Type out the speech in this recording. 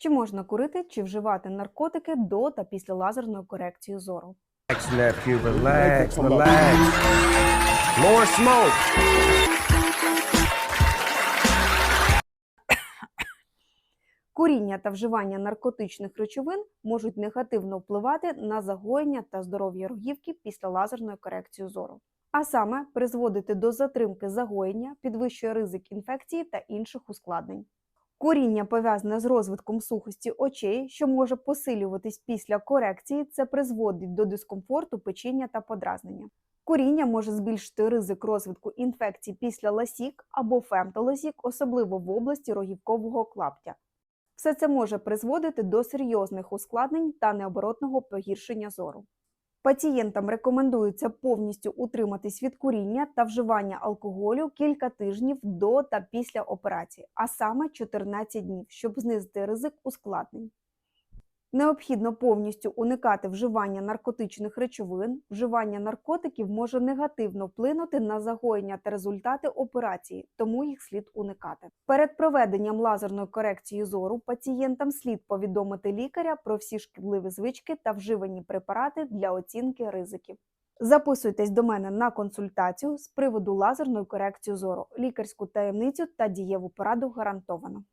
Чи можна курити чи вживати наркотики до та після лазерної корекції зору? Relax. Relax, relax. More smoke. Куріння та вживання наркотичних речовин можуть негативно впливати на загоєння та здоров'я рогівки після лазерної корекції зору, а саме призводити до затримки загоєння, підвищує ризик інфекції та інших ускладнень. Куріння пов'язане з розвитком сухості очей, що може посилюватись після корекції, це призводить до дискомфорту, печіння та подразнення. Куріння може збільшити ризик розвитку інфекцій після ласік або фемтоласік, особливо в області рогівкового клаптя. Все це може призводити до серйозних ускладнень та необоротного погіршення зору. Пацієнтам рекомендується повністю утриматись від куріння та вживання алкоголю кілька тижнів до та після операції, а саме 14 днів, щоб знизити ризик ускладнень. Необхідно повністю уникати вживання наркотичних речовин. Вживання наркотиків може негативно вплинути на загоєння та результати операції, тому їх слід уникати. Перед проведенням лазерної корекції зору пацієнтам слід повідомити лікаря про всі шкідливі звички та вживані препарати для оцінки ризиків. Записуйтесь до мене на консультацію з приводу лазерної корекції зору. Лікарську таємницю та дієву пораду гарантовано.